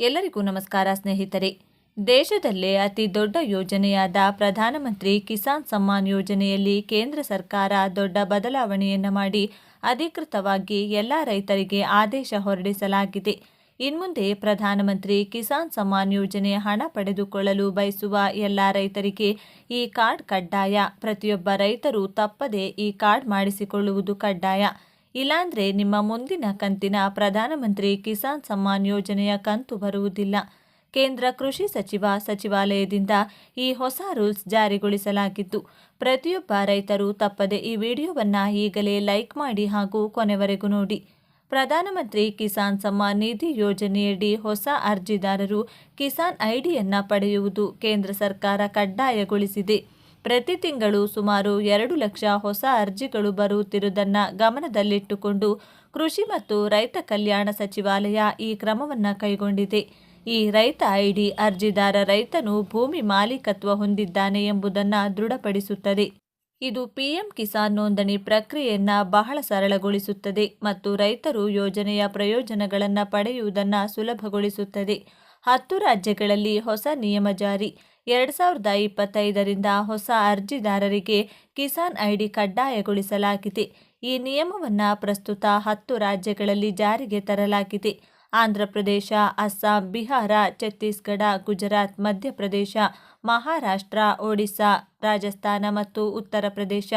ಎಲ್ಲರಿಗೂ ನಮಸ್ಕಾರ ಸ್ನೇಹಿತರೆ. ದೇಶದಲ್ಲೇ ಅತಿ ದೊಡ್ಡ ಯೋಜನೆಯಾದ ಪ್ರಧಾನಮಂತ್ರಿ ಕಿಸಾನ್ ಸಮ್ಮಾನ್ ಯೋಜನೆಯಲ್ಲಿ ಕೇಂದ್ರ ಸರ್ಕಾರ ದೊಡ್ಡ ಬದಲಾವಣೆಯನ್ನು ಮಾಡಿ ಅಧಿಕೃತವಾಗಿ ಎಲ್ಲ ರೈತರಿಗೆ ಆದೇಶ ಹೊರಡಿಸಲಾಗಿದೆ. ಇನ್ಮುಂದೆ ಪ್ರಧಾನಮಂತ್ರಿ ಕಿಸಾನ್ ಸಮ್ಮಾನ್ ಯೋಜನೆ ಹಣ ಪಡೆದುಕೊಳ್ಳಲು ಬಯಸುವ ಎಲ್ಲ ರೈತರಿಗೆ ಈ ಕಾರ್ಡ್ ಕಡ್ಡಾಯ. ಪ್ರತಿಯೊಬ್ಬ ರೈತರು ತಪ್ಪದೇ ಈ ಕಾರ್ಡ್ ಮಾಡಿಸಿಕೊಳ್ಳುವುದು ಕಡ್ಡಾಯ. ಇಲ್ಲಾಂದ್ರೆ ನಿಮ್ಮ ಮುಂದಿನ ಕಂತಿನ ಪ್ರಧಾನಮಂತ್ರಿ ಕಿಸಾನ್ ಸಮ್ಮಾನ್ ಯೋಜನೆಯ ಕಂತು ಬರುವುದಿಲ್ಲ. ಕೇಂದ್ರ ಕೃಷಿ ಸಚಿವ ಸಚಿವಾಲಯದಿಂದ ಈ ಹೊಸ ರೂಲ್ಸ್ ಜಾರಿಗೊಳಿಸಲಾಗಿದ್ದು, ಪ್ರತಿಯೊಬ್ಬ ರೈತರು ತಪ್ಪದೆ ಈ ವಿಡಿಯೋವನ್ನು ಈಗಲೇ ಲೈಕ್ ಮಾಡಿ ಹಾಗೂ ಕೊನೆವರೆಗೂ ನೋಡಿ. ಪ್ರಧಾನಮಂತ್ರಿ ಕಿಸಾನ್ ಸಮ್ಮಾನ್ ನಿಧಿ ಯೋಜನೆಯಡಿ ಹೊಸ ಅರ್ಜಿದಾರರು ಕಿಸಾನ್ ಐಡಿಯನ್ನು ಪಡೆಯುವುದು ಕೇಂದ್ರ ಸರ್ಕಾರ ಕಡ್ಡಾಯಗೊಳಿಸಿದೆ. ಪ್ರತಿ ತಿಂಗಳು ಸುಮಾರು ಎರಡು ಲಕ್ಷ ಹೊಸ ಅರ್ಜಿಗಳು ಬರುತ್ತಿರುವುದನ್ನು ಗಮನದಲ್ಲಿಟ್ಟುಕೊಂಡು ಕೃಷಿ ಮತ್ತು ರೈತ ಕಲ್ಯಾಣ ಸಚಿವಾಲಯ ಈ ಕ್ರಮವನ್ನು ಕೈಗೊಂಡಿದೆ. ಈ ರೈತ ಐಡಿ ಅರ್ಜಿದಾರ ರೈತನು ಭೂಮಿ ಮಾಲೀಕತ್ವ ಹೊಂದಿದ್ದಾನೆ ಎಂಬುದನ್ನು ದೃಢಪಡಿಸುತ್ತದೆ. ಇದು ಪಿಎಂ ಕಿಸಾನ್ ನೋಂದಣಿ ಪ್ರಕ್ರಿಯೆಯನ್ನು ಬಹಳ ಸರಳಗೊಳಿಸುತ್ತದೆ ಮತ್ತು ರೈತರು ಯೋಜನೆಯ ಪ್ರಯೋಜನಗಳನ್ನು ಪಡೆಯುವುದನ್ನು ಸುಲಭಗೊಳಿಸುತ್ತದೆ. ಹತ್ತು ರಾಜ್ಯಗಳಲ್ಲಿ ಹೊಸ ನಿಯಮ ಜಾರಿ. ಎರಡು ಸಾವಿರದ ಇಪ್ಪತ್ತೈದರಿಂದ ಹೊಸ ಅರ್ಜಿದಾರರಿಗೆ ಕಿಸಾನ್ ಐಡಿ ಕಡ್ಡಾಯಗೊಳಿಸಲಾಗಿದೆ. ಈ ನಿಯಮವನ್ನು ಪ್ರಸ್ತುತ ಹತ್ತು ರಾಜ್ಯಗಳಲ್ಲಿ ಜಾರಿಗೆ ತರಲಾಗಿದೆ. ಆಂಧ್ರಪ್ರದೇಶ ಅಸ್ಸಾಂ, ಬಿಹಾರ, ಛತ್ತೀಸ್ಗಢ, ಗುಜರಾತ್, ಮಧ್ಯಪ್ರದೇಶ, ಮಹಾರಾಷ್ಟ್ರ ಒಡಿಶಾ ರಾಜಸ್ಥಾನ ಮತ್ತು ಉತ್ತರ ಪ್ರದೇಶ.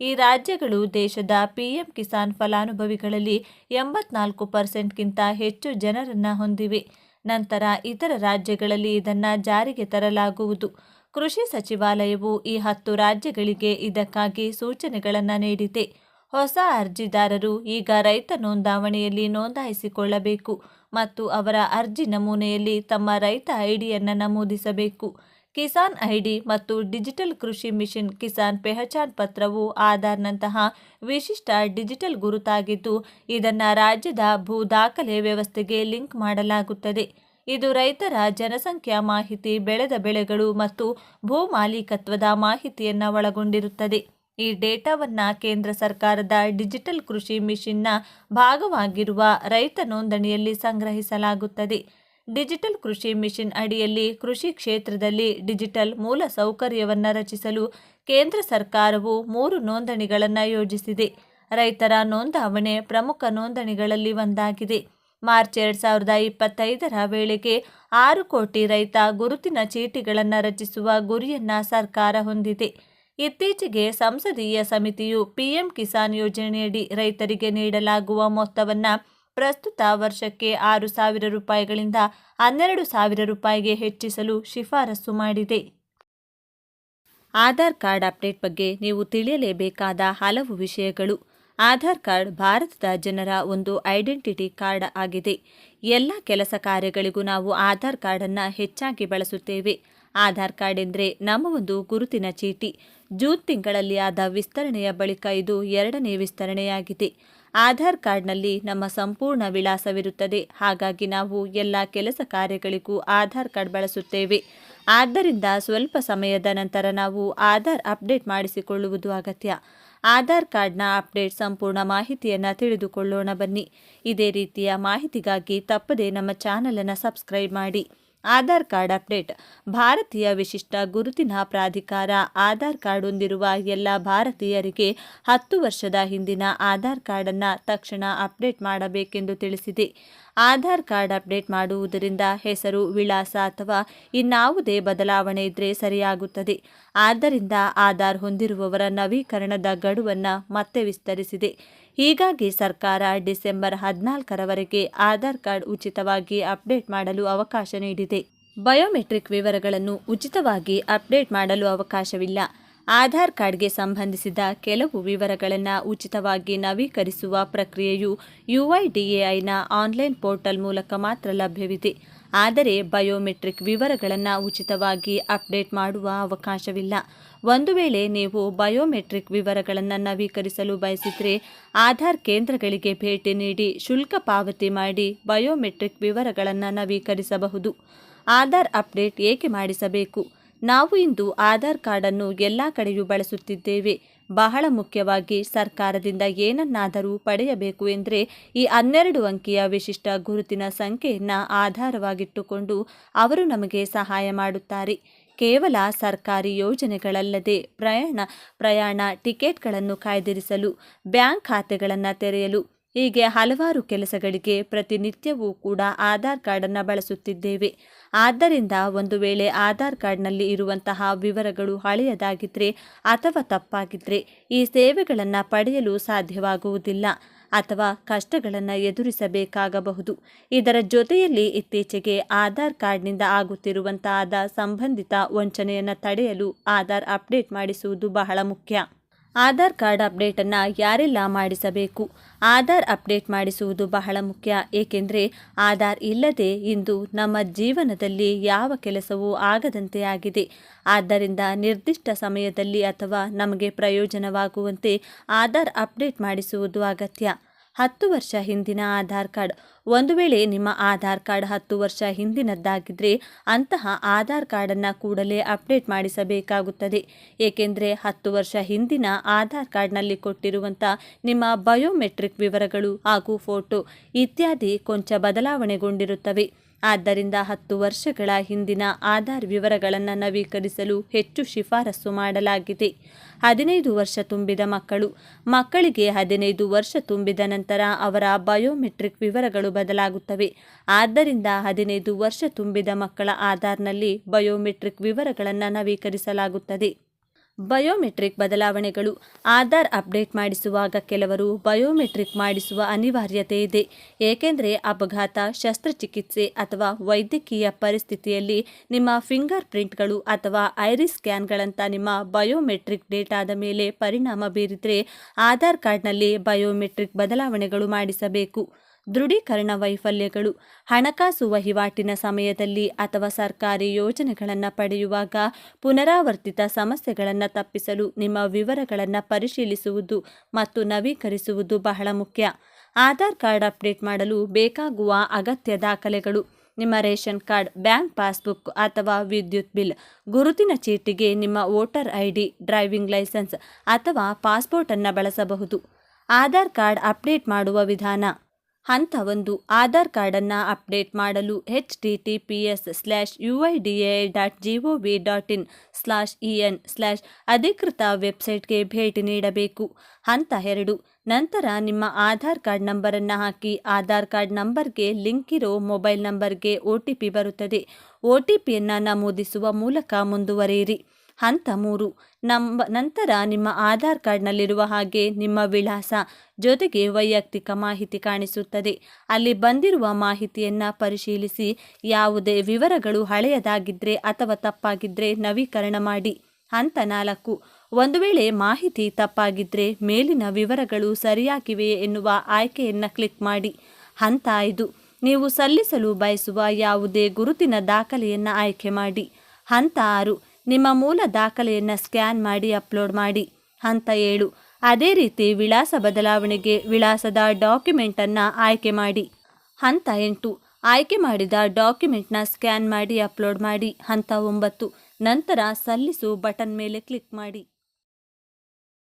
ಈ ರಾಜ್ಯಗಳು ದೇಶದ ಪಿಎಂ ಕಿಸಾನ್ ಫಲಾನುಭವಿಗಳಲ್ಲಿ ಎಂಬತ್ನಾಲ್ಕು ಪರ್ಸೆಂಟ್ಗಿಂತ ಹೆಚ್ಚು ಜನರನ್ನು ಹೊಂದಿವೆ. ನಂತರ ಇತರ ರಾಜ್ಯಗಳಲ್ಲಿ ಇದನ್ನು ಜಾರಿಗೆ ತರಲಾಗುವುದು. ಕೃಷಿ ಸಚಿವಾಲಯವು ಈ ಹತ್ತು ರಾಜ್ಯಗಳಿಗೆ ಇದಕ್ಕಾಗಿ ಸೂಚನೆಗಳನ್ನು ನೀಡಿದೆ. ಹೊಸ ಅರ್ಜಿದಾರರು ಈಗ ರೈತ ನೋಂದಾವಣಿಯಲ್ಲಿ ನೋಂದಾಯಿಸಿಕೊಳ್ಳಬೇಕು ಮತ್ತು ಅವರ ಅರ್ಜಿ ನಮೂನೆಯಲ್ಲಿ ತಮ್ಮ ರೈತ ಐಡಿಯನ್ನು ನಮೂದಿಸಬೇಕು. ಕಿಸಾನ್ ಐಡಿ ಮತ್ತು ಡಿಜಿಟಲ್ ಕೃಷಿ ಮಿಷನ್ ಕಿಸಾನ್ ಪೆಹಚಾನ್ ಪತ್ರವು ಆಧಾರ್ನಂತಹ ವಿಶಿಷ್ಟ ಡಿಜಿಟಲ್ ಗುರುತಾಗಿದ್ದು, ಇದನ್ನು ರಾಜ್ಯದ ಭೂ ದಾಖಲೆ ವ್ಯವಸ್ಥೆಗೆ ಲಿಂಕ್ ಮಾಡಲಾಗುತ್ತದೆ. ಇದು ರೈತರ ಜನಸಂಖ್ಯಾ ಮಾಹಿತಿ, ಬೆಳೆದ ಬೆಳೆಗಳು ಮತ್ತು ಭೂ ಮಾಲೀಕತ್ವದ ಮಾಹಿತಿಯನ್ನು ಒಳಗೊಂಡಿರುತ್ತದೆ. ಈ ಡೇಟಾವನ್ನು ಕೇಂದ್ರ ಸರ್ಕಾರದ ಡಿಜಿಟಲ್ ಕೃಷಿ ಮಿಷನ್ನ ಭಾಗವಾಗಿರುವ ರೈತ ನೋಂದಣಿಯಲ್ಲಿ ಸಂಗ್ರಹಿಸಲಾಗುತ್ತದೆ. ಡಿಜಿಟಲ್ ಕೃಷಿ ಮಿಷನ್ ಅಡಿಯಲ್ಲಿ ಕೃಷಿ ಕ್ಷೇತ್ರದಲ್ಲಿ ಡಿಜಿಟಲ್ ಮೂಲ ಸೌಕರ್ಯವನ್ನು ರಚಿಸಲು ಕೇಂದ್ರ ಸರ್ಕಾರವು ಮೂರು ನೋಂದಣಿಗಳನ್ನು ಯೋಜಿಸಿದೆ. ರೈತರ ನೋಂದಾವಣೆ ಪ್ರಮುಖ ನೋಂದಣಿಗಳಲ್ಲಿ ಒಂದಾಗಿದೆ. ಮಾರ್ಚ್ ಎರಡು ಸಾವಿರದ ಇಪ್ಪತ್ತೈದರ ವೇಳೆಗೆ ಆರು ಕೋಟಿ ರೈತ ಗುರುತಿನ ಚೀಟಿಗಳನ್ನು ರಚಿಸುವ ಗುರಿಯನ್ನು ಸರ್ಕಾರ ಹೊಂದಿದೆ. ಇತ್ತೀಚೆಗೆ ಸಂಸದೀಯ ಸಮಿತಿಯು ಪಿಎಂ ಕಿಸಾನ್ ಯೋಜನೆಯಡಿ ರೈತರಿಗೆ ನೀಡಲಾಗುವ ಮೊತ್ತವನ್ನು ಪ್ರಸ್ತುತ ವರ್ಷಕ್ಕೆ ಆರು ಸಾವಿರ ರೂಪಾಯಿಗಳಿಂದ ಹನ್ನೆರಡು ಸಾವಿರ ರೂಪಾಯಿಗೆ ಹೆಚ್ಚಿಸಲು ಶಿಫಾರಸು ಮಾಡಿದೆ. ಆಧಾರ್ ಕಾರ್ಡ್ ಅಪ್ಡೇಟ್ ಬಗ್ಗೆ ನೀವು ತಿಳಿಯಲೇಬೇಕಾದ ಹಲವು ವಿಷಯಗಳು. ಆಧಾರ್ ಕಾರ್ಡ್ ಭಾರತದ ಜನರ ಒಂದು ಐಡೆಂಟಿಟಿ ಕಾರ್ಡ್ ಆಗಿದೆ. ಎಲ್ಲ ಕೆಲಸ ಕಾರ್ಯಗಳಿಗೂ ನಾವು ಆಧಾರ್ ಕಾರ್ಡನ್ನು ಹೆಚ್ಚಾಗಿ ಬಳಸುತ್ತೇವೆ. ಆಧಾರ್ ಕಾರ್ಡ್ ಎಂದರೆ ನಮ್ಮ ಒಂದು ಗುರುತಿನ ಚೀಟಿ. ಜೂನ್ ತಿಂಗಳಲ್ಲಿ ಆದ ವಿಸ್ತರಣೆಯ ಬಳಿಕ ಇದು ಎರಡನೇ ವಿಸ್ತರಣೆಯಾಗಿದೆ. ಆಧಾರ್ ಕಾರ್ಡ್ನಲ್ಲಿ ನಮ್ಮ ಸಂಪೂರ್ಣ ವಿಳಾಸವಿರುತ್ತದೆ. ಹಾಗಾಗಿ ನಾವು ಎಲ್ಲ ಕೆಲಸ ಕಾರ್ಯಗಳಿಗೂ ಆಧಾರ್ ಕಾರ್ಡ್ ಬಳಸುತ್ತೇವೆ. ಆದ್ದರಿಂದ ಸ್ವಲ್ಪ ಸಮಯದ ನಂತರ ನಾವು ಆಧಾರ್ ಅಪ್ಡೇಟ್ ಮಾಡಿಸಿಕೊಳ್ಳುವುದು ಅಗತ್ಯ. ಆಧಾರ್ ಕಾರ್ಡ್ನ ಅಪ್ಡೇಟ್ ಸಂಪೂರ್ಣ ಮಾಹಿತಿಯನ್ನು ತಿಳಿದುಕೊಳ್ಳೋಣ ಬನ್ನಿ. ಇದೇ ರೀತಿಯ ಮಾಹಿತಿಗಾಗಿ ತಪ್ಪದೇ ನಮ್ಮ ಚಾನಲನ್ನು ಸಬ್ಸ್ಕ್ರೈಬ್ ಮಾಡಿ. Aadhaar card update. ಭಾರತೀಯ ವಿಶಿಷ್ಟ ಗುರುತಿನ ಪ್ರಾಧಿಕಾರ ಆಧಾರ್ ಕಾರ್ಡ್ ಹೊಂದಿರುವ ಎಲ್ಲ ಭಾರತೀಯರಿಗೆ ಹತ್ತು ವರ್ಷದ ಹಿಂದಿನ ಆಧಾರ್ ಕಾರ್ಡನ್ನು ತಕ್ಷಣ ಅಪ್ಡೇಟ್ ಮಾಡಬೇಕೆಂದು ತಿಳಿಸಿದೆ. ಆಧಾರ್ ಕಾರ್ಡ್ ಅಪ್ಡೇಟ್ ಮಾಡುವುದರಿಂದ ಹೆಸರು, ವಿಳಾಸ ಅಥವಾ ಇನ್ನಾವುದೇ ಬದಲಾವಣೆ ಇದ್ದರೆ ಸರಿಯಾಗುತ್ತದೆ. ಆದ್ದರಿಂದ ಆಧಾರ್ ಹೊಂದಿರುವವರ ನವೀಕರಣದ ಗಡುವನ್ನು ಮತ್ತೆ ವಿಸ್ತರಿಸಿದೆ. ಹೀಗಾಗಿ ಸರ್ಕಾರ ಡಿಸೆಂಬರ್ ಹದಿನಾಲ್ಕರವರೆಗೆ ಆಧಾರ್ ಕಾರ್ಡ್ ಉಚಿತವಾಗಿ ಅಪ್ಡೇಟ್ ಮಾಡಲು ಅವಕಾಶ ನೀಡಿದೆ. ಬಯೋಮೆಟ್ರಿಕ್ ವಿವರಗಳನ್ನು ಉಚಿತವಾಗಿ ಅಪ್ಡೇಟ್ ಮಾಡಲು ಅವಕಾಶವಿಲ್ಲ. ಆಧಾರ್ ಕಾರ್ಡ್ಗೆ ಸಂಬಂಧಿಸಿದ ಕೆಲವು ವಿವರಗಳನ್ನು ಉಚಿತವಾಗಿ ನವೀಕರಿಸುವ ಪ್ರಕ್ರಿಯೆಯು ಯುಐಡಿಎಐನ ಆನ್ಲೈನ್ ಪೋರ್ಟಲ್ ಮೂಲಕ ಮಾತ್ರ ಲಭ್ಯವಿದೆ. ಆದರೆ ಬಯೋಮೆಟ್ರಿಕ್ ವಿವರಗಳನ್ನು ಉಚಿತವಾಗಿ ಅಪ್ಡೇಟ್ ಮಾಡುವ ಅವಕಾಶವಿಲ್ಲ. ಒಂದು ವೇಳೆ ನೀವು ಬಯೋಮೆಟ್ರಿಕ್ ವಿವರಗಳನ್ನು ನವೀಕರಿಸಲು ಬಯಸಿದರೆ ಆಧಾರ್ ಕೇಂದ್ರಗಳಿಗೆ ಭೇಟಿ ನೀಡಿ ಶುಲ್ಕ ಪಾವತಿ ಮಾಡಿ ಬಯೋಮೆಟ್ರಿಕ್ ವಿವರಗಳನ್ನು ನವೀಕರಿಸಬಹುದು. ಆಧಾರ್ ಅಪ್ಡೇಟ್ ಏಕೆ ಮಾಡಿಸಬೇಕು? ನಾವು ಇಂದು ಆಧಾರ್ ಕಾರ್ಡನ್ನು ಎಲ್ಲ ಕಡೆಯೂ ಬಳಸುತ್ತಿದ್ದೇವೆ. ಬಹಳ ಮುಖ್ಯವಾಗಿ ಸರ್ಕಾರದಿಂದ ಏನನ್ನಾದರೂ ಪಡೆಯಬೇಕು ಎಂದರೆ ಈ ಹನ್ನೆರಡು ಅಂಕಿಯ ವಿಶಿಷ್ಟ ಗುರುತಿನ ಸಂಖ್ಯೆಯನ್ನು ಆಧಾರವಾಗಿಟ್ಟುಕೊಂಡು ಅವರು ನಮಗೆ ಸಹಾಯ ಮಾಡುತ್ತಾರೆ. ಕೇವಲ ಸರ್ಕಾರಿ ಯೋಜನೆಗಳಲ್ಲದೆ ಪ್ರಯಾಣ ಪ್ರಯಾಣ ಟಿಕೆಟ್ಗಳನ್ನು ಕಾಯ್ದಿರಿಸಲು, ಬ್ಯಾಂಕ್ ಖಾತೆಗಳನ್ನು ತೆರೆಯಲು ಹೀಗೆ ಹಲವಾರು ಕೆಲಸಗಳಿಗೆ ಪ್ರತಿನಿತ್ಯವೂ ಕೂಡ ಆಧಾರ್ ಕಾರ್ಡನ್ನು ಬಳಸುತ್ತಿದ್ದೇವೆ. ಆದ್ದರಿಂದ ಒಂದು ವೇಳೆ ಆಧಾರ್ ಕಾರ್ಡ್ನಲ್ಲಿ ಇರುವಂತಹ ವಿವರಗಳು ಹಳೆಯದಾಗಿದ್ದರೆ ಅಥವಾ ತಪ್ಪಾಗಿದ್ದರೆ ಈ ಸೇವೆಗಳನ್ನು ಪಡೆಯಲು ಸಾಧ್ಯವಾಗುವುದಿಲ್ಲ ಅಥವಾ ಕಷ್ಟಗಳನ್ನು ಎದುರಿಸಬೇಕಾಗಬಹುದು. ಇದರ ಜೊತೆಯಲ್ಲಿ ಇತ್ತೀಚೆಗೆ ಆಧಾರ್ ಕಾರ್ಡ್ನಿಂದ ಆಗುತ್ತಿರುವಂತಹ ಸಂಬಂಧಿತ ವಂಚನೆಯನ್ನು ತಡೆಯಲು ಆಧಾರ್ ಅಪ್ಡೇಟ್ ಮಾಡಿಸುವುದು ಬಹಳ ಮುಖ್ಯ. ಆಧಾರ್ ಕಾರ್ಡ್ ಅಪ್ಡೇಟನ್ನು ಯಾರೆಲ್ಲ ಮಾಡಿಸಬೇಕು? ಆಧಾರ್ ಅಪ್ಡೇಟ್ ಮಾಡಿಸುವುದು ಬಹಳ ಮುಖ್ಯ. ಏಕೆಂದರೆ ಆಧಾರ್ ಇಲ್ಲದೆ ಇಂದು ನಮ್ಮ ಜೀವನದಲ್ಲಿ ಯಾವ ಕೆಲಸವೂ ಆಗದಂತೆ ಆಗಿದೆ. ಆದ್ದರಿಂದ ನಿರ್ದಿಷ್ಟ ಸಮಯದಲ್ಲಿ ಅಥವಾ ನಮಗೆ ಪ್ರಯೋಜನವಾಗುವಂತೆ ಆಧಾರ್ ಅಪ್ಡೇಟ್ ಮಾಡಿಸುವುದು ಅಗತ್ಯ. ಹತ್ತು ವರ್ಷ ಹಿಂದಿನ ಆಧಾರ್ ಕಾರ್ಡ್. ಒಂದು ವೇಳೆ ನಿಮ್ಮ ಆಧಾರ್ ಕಾರ್ಡ್ ಹತ್ತು ವರ್ಷ ಹಿಂದಿನದ್ದಾಗಿದ್ದರೆ ಅಂತಹ ಆಧಾರ್ ಕಾರ್ಡನ್ನು ಕೂಡಲೇ ಅಪ್ಡೇಟ್ ಮಾಡಿಸಬೇಕಾಗುತ್ತದೆ. ಏಕೆಂದರೆ ಹತ್ತು ವರ್ಷ ಹಿಂದಿನ ಆಧಾರ್ ಕಾರ್ಡ್ನಲ್ಲಿ ಕೊಟ್ಟಿರುವಂಥ ನಿಮ್ಮ ಬಯೋಮೆಟ್ರಿಕ್ ವಿವರಗಳು ಹಾಗೂ ಫೋಟೋ ಇತ್ಯಾದಿ ಕೊಂಚ ಬದಲಾವಣೆಗೊಂಡಿರುತ್ತವೆ. ಆದ್ದರಿಂದ ಹತ್ತು ವರ್ಷಗಳ ಹಿಂದಿನ ಆಧಾರ್ ವಿವರಗಳನ್ನು ನವೀಕರಿಸಲು ಹೆಚ್ಚು ಶಿಫಾರಸು ಮಾಡಲಾಗಿದೆ. ಹದಿನೈದು ವರ್ಷ ತುಂಬಿದ ಮಕ್ಕಳು. ಮಕ್ಕಳಿಗೆ ಹದಿನೈದು ವರ್ಷ ತುಂಬಿದ ನಂತರ ಅವರ ಬಯೋಮೆಟ್ರಿಕ್ ವಿವರಗಳು ಬದಲಾಗುತ್ತವೆ. ಆದ್ದರಿಂದ ಹದಿನೈದು ವರ್ಷ ತುಂಬಿದ ಮಕ್ಕಳ ಆಧಾರ್ನಲ್ಲಿ ಬಯೋಮೆಟ್ರಿಕ್ ವಿವರಗಳನ್ನು ನವೀಕರಿಸಲಾಗುತ್ತದೆ. ಬಯೋಮೆಟ್ರಿಕ್ ಬದಲಾವಣೆಗಳು. ಆಧಾರ್ ಅಪ್ಡೇಟ್ ಮಾಡಿಸುವಾಗ ಕೆಲವರು ಬಯೋಮೆಟ್ರಿಕ್ ಮಾಡಿಸುವ ಅನಿವಾರ್ಯತೆ ಇದೆ. ಏಕೆಂದರೆ ಅಪಘಾತ, ಶಸ್ತ್ರಚಿಕಿತ್ಸೆ ಅಥವಾ ವೈದ್ಯಕೀಯ ಪರಿಸ್ಥಿತಿಯಲ್ಲಿ ನಿಮ್ಮ ಫಿಂಗರ್ ಪ್ರಿಂಟ್ಗಳು ಅಥವಾ ಐರಿಸ್ ಸ್ಕ್ಯಾನ್ಗಳಂಥ ನಿಮ್ಮ ಬಯೋಮೆಟ್ರಿಕ್ ಡೇಟಾದ ಮೇಲೆ ಪರಿಣಾಮ ಬೀರಿದರೆ ಆಧಾರ್ ಕಾರ್ಡ್ನಲ್ಲಿ ಬಯೋಮೆಟ್ರಿಕ್ ಬದಲಾವಣೆಗಳು ಮಾಡಿಸಬೇಕು. ದೃಢೀಕರಣ ವೈಫಲ್ಯಗಳು. ಹಣಕಾಸು ವಹಿವಾಟಿನ ಸಮಯದಲ್ಲಿ ಅಥವಾ ಸರ್ಕಾರಿ ಯೋಜನೆಗಳನ್ನು ಪಡೆಯುವಾಗ ಪುನರಾವರ್ತಿತ ಸಮಸ್ಯೆಗಳನ್ನು ತಪ್ಪಿಸಲು ನಿಮ್ಮ ವಿವರಗಳನ್ನು ಪರಿಶೀಲಿಸುವುದು ಮತ್ತು ನವೀಕರಿಸುವುದು ಬಹಳ ಮುಖ್ಯ. ಆಧಾರ್ ಕಾರ್ಡ್ ಅಪ್ಡೇಟ್ ಮಾಡಲು ಬೇಕಾಗುವ ಅಗತ್ಯ ದಾಖಲೆಗಳು. ನಿಮ್ಮ ರೇಷನ್ ಕಾರ್ಡ್, ಬ್ಯಾಂಕ್ ಪಾಸ್ಬುಕ್ ಅಥವಾ ವಿದ್ಯುತ್ ಬಿಲ್. ಗುರುತಿನ ಚೀಟಿಗೆ ನಿಮ್ಮ voter I D driving licence ಅಥವಾ ಪಾಸ್ಪೋರ್ಟನ್ನು ಬಳಸಬಹುದು. ಆಧಾರ್ ಕಾರ್ಡ್ ಅಪ್ಡೇಟ್ ಮಾಡುವ ವಿಧಾನ. ಹಂತ ಒಂದು ಆಧಾರ್ ಕಾರ್ಡನ್ನು ಅಪ್ಡೇಟ್ ಮಾಡಲು H D T P S slash U I D A dot G O V dot in slash E N slash ಅಧಿಕೃತ ವೆಬ್ಸೈಟ್ಗೆ ಭೇಟಿ ನೀಡಬೇಕು. ಹಂತ ಎರಡು, ನಂತರ ನಿಮ್ಮ ಆಧಾರ್ ಕಾರ್ಡ್ ನಂಬರನ್ನು ಹಾಕಿ ಆಧಾರ್ ಕಾರ್ಡ್ ನಂಬರ್ಗೆ ಲಿಂಕ್ ಇರೋ ಮೊಬೈಲ್ ನಂಬರ್ಗೆ ಒ ಟಿ ಪಿ ಬರುತ್ತದೆ. ಒ ಟಿ ಪಿಯನ್ನು ನಮೂದಿಸುವ ಮೂಲಕ ಮುಂದುವರಿಯಿರಿ. ಹಂತ ಮೂರು. ನಂಬ, ನಂತರ ನಿಮ್ಮ ಆಧಾರ್ ಕಾರ್ಡ್ನಲ್ಲಿರುವ ಹಾಗೆ ನಿಮ್ಮ ವಿಳಾಸ ಜೊತೆಗೆ ವೈಯಕ್ತಿಕ ಮಾಹಿತಿ ಕಾಣಿಸುತ್ತದೆ. ಅಲ್ಲಿ ಬಂದಿರುವ ಮಾಹಿತಿಯನ್ನು ಪರಿಶೀಲಿಸಿ, ಯಾವುದೇ ವಿವರಗಳು ಹಳೆಯದಾಗಿದ್ದರೆ ಅಥವಾ ತಪ್ಪಾಗಿದ್ದರೆ ನವೀಕರಣ ಮಾಡಿ. ಹಂತ ನಾಲ್ಕು. ಒಂದು ವೇಳೆ ಮಾಹಿತಿ ತಪ್ಪಾಗಿದ್ದರೆ ಮೇಲಿನ ವಿವರಗಳು ಸರಿಯಾಗಿವೆಯೇ ಎನ್ನುವ ಆಯ್ಕೆಯನ್ನು ಕ್ಲಿಕ್ ಮಾಡಿ. ಹಂತ ಐದು. ನೀವು ಸಲ್ಲಿಸಲು ಬಯಸುವ ಯಾವುದೇ ಗುರುತಿನ ದಾಖಲೆಯನ್ನು ಆಯ್ಕೆ ಮಾಡಿ. ಹಂತ ಆರು. ನಿಮ್ಮ ಮೂಲ ದಾಖಲೆಯನ್ನು ಸ್ಕ್ಯಾನ್ ಮಾಡಿ ಅಪ್ಲೋಡ್ ಮಾಡಿ ಹಂತ ಏಳು ಅದೇ ರೀತಿ ವಿಳಾಸ ಬದಲಾವಣೆಗೆ ವಿಳಾಸದ ಡಾಕ್ಯುಮೆಂಟನ್ನು ಆಯ್ಕೆ ಮಾಡಿ ಹಂತ ಎಂಟು. ಆಯ್ಕೆ ಮಾಡಿದ ಡಾಕ್ಯುಮೆಂಟ್ನ ಸ್ಕ್ಯಾನ್ ಮಾಡಿ ಅಪ್ಲೋಡ್ ಮಾಡಿ ಹಂತ ಒಂಬತ್ತು. ನಂತರ ಸಲ್ಲಿಸು ಬಟನ್ ಮೇಲೆ ಕ್ಲಿಕ್ ಮಾಡಿ.